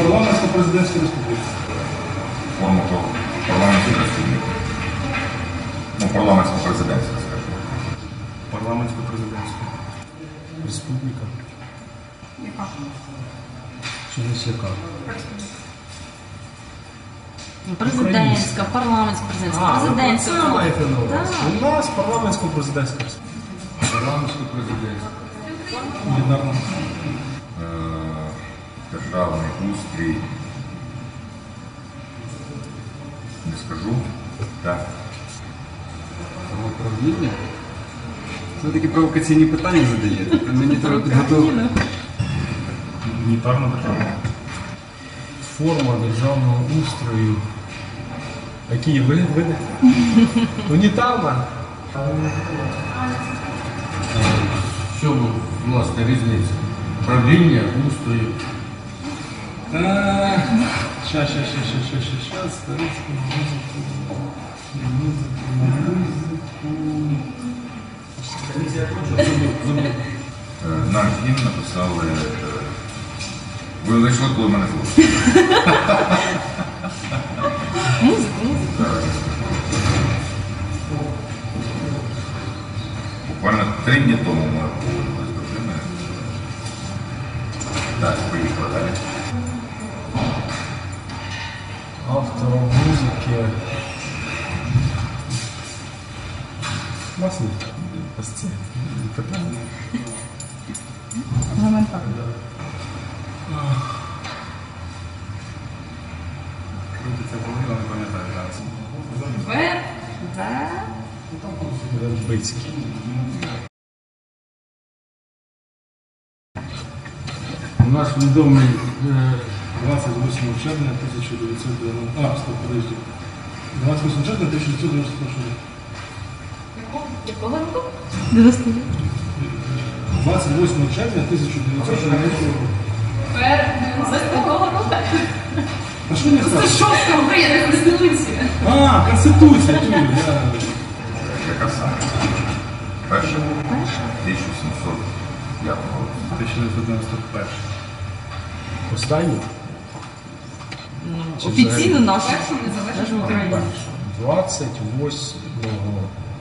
Парламентсько-президентська республіка. Форму то парламентської республіки. Ну, парламентсько-президентська, скажімо. Парламентсько-президентська. Республіка. Яка? Чогось яка? Ну, Президентська, парламентська, президентська, президентська. це маєте на увазі. У нас парламентсько-президентська республіка. Парламентсько-президентська. Бінарна. Е, Державний устрій. Не скажу. Так. Самоуправління? Це такі провокаційні питання задаєте. Мені треба підготувати. Унітарна держава. Форма державного устрою. Які є ви- види? Унітарна. В чому, власне, різниця? Правління, устрою. Сейчас, сейчас, сейчас, сейчас, сейчас, ща, старицьку музику, музику, музику. Наш гімн написали. е, Ви знайшли, мене звуть. Власне, ось це питання. Елементарно. Крутиться але не пам'ятаю зараз. В, В. Вербицький. У нас відомий е, 28 червня 1990... А, стоп, подожди. 28 червня 1991 року. Року? 28 червня 1990 року. З якого року? А що не? Шостка України Конституція. А, Конституція, чую, я... Яка саме? Перша? 1705 року. 1991. Останній? Офіційно нашу. Нашу Україну. 28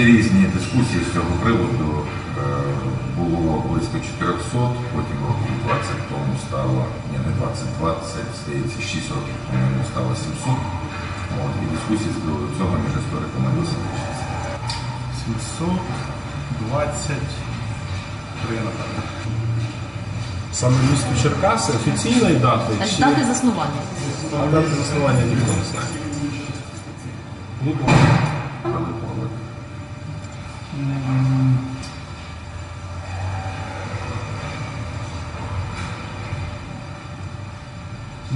Е, різні дискусії з цього приводу. Е, Було близько 400, потім років 20 тому стало, ні, не 20, 20, здається, 6 років тому стало 700. От, і дискусії з приводу цього між істориками висвітлюються. 723, напевно. Саме місто Черкаси офіційної дати А чи дати заснування. А дати заснування ніхто не знає.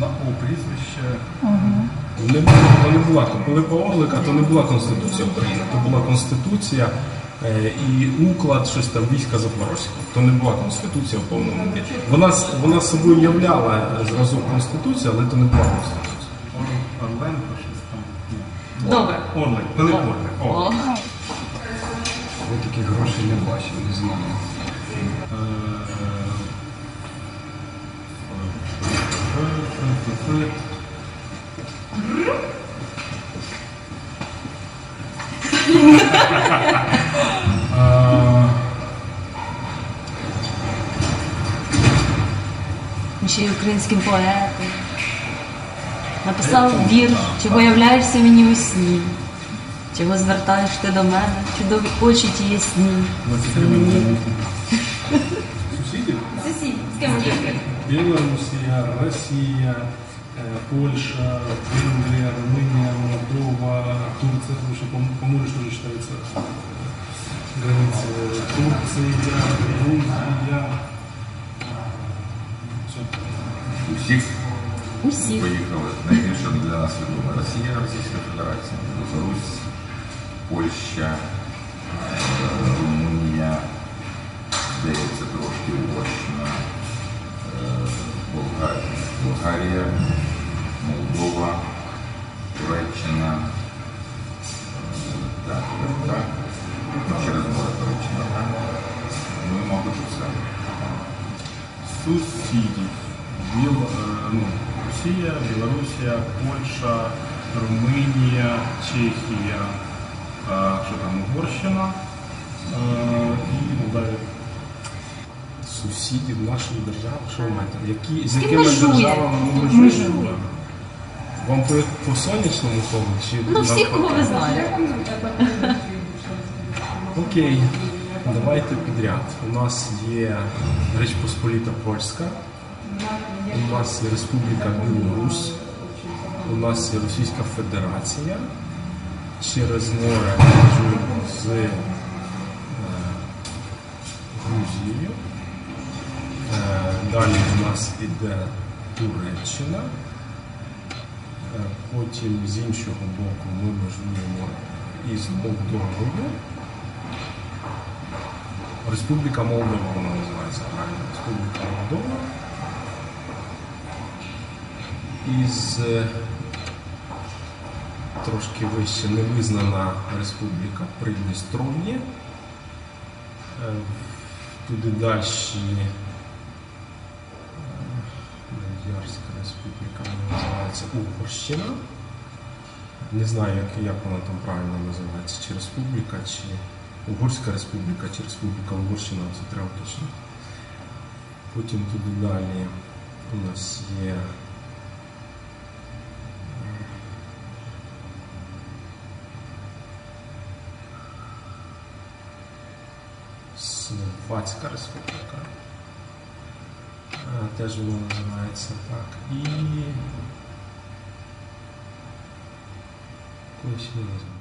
На О прізвище. Не було, то не була Пилипа Орлика, то не була Конституція України, то була Конституція е, і уклад щось там війська Запорозького. То не була Конституція в повному вигляді. Вона, с- вона собою являла зразок Конституції, але то не була Конституція. Ор- Орленко, щось там. Ні. Добре. Орлик, Пилип Орлик. О. О. Ви таких грошей не бачив, не знаю. Е, Він ще й українським поетом. Написав вірш, чого являєшся мені у сні. Чого звертаєш ти до мене, чудові очі ті ясні. Білорусія, Росія, е, Польша, Венгрія, Румунія, Молдова, Турция, потому что по, по морю что же считается э, границы. Турция, Грузия. Все. Усіх Усіх. Поїхали. Найбільше для нас відомо Росія, Російська Федерація, Білорусь, Польща, Румунія, здається, трошки Угорщина, Болгарія, Болгарія, Молдова, Туреччина. е, Так, так, так. Ну, Через море Туреччина, так. Ну і, мабуть, все. Сусідів. Біл, е, ну, Росія, Білорусія, Польща, Румунія, Чехія, що там, Угорщина е, і далі. Сусідів нашої держави, що ви маєте? Які, з якими межує? державами ми Межує. межуємо? Вам по, по сонячному колу чи Ну, всіх, кого ви знаєте. Окей, давайте підряд. У нас є Реч Посполіта Польська, у нас є Республіка Білорусь, у нас є Російська Федерація. Через море з е, Грузією. Далі у нас іде Туреччина. Е, Потім з іншого боку ми межуємо із Молдовою. Республіка Молдова вона називається правильно. Республіка Молдова. Із е, трошки вище невизнана Республіка Придністров'я. Е, Туди далі е, вона називається Угорщина. Не знаю, як, як вона там правильно називається, чи республіка, чи Угорська республіка, чи Республіка Угорщина, це треба точно. Потім туди далі у нас є. Словацька республіка. А, Теж воно називається так. І. Колись не назвав.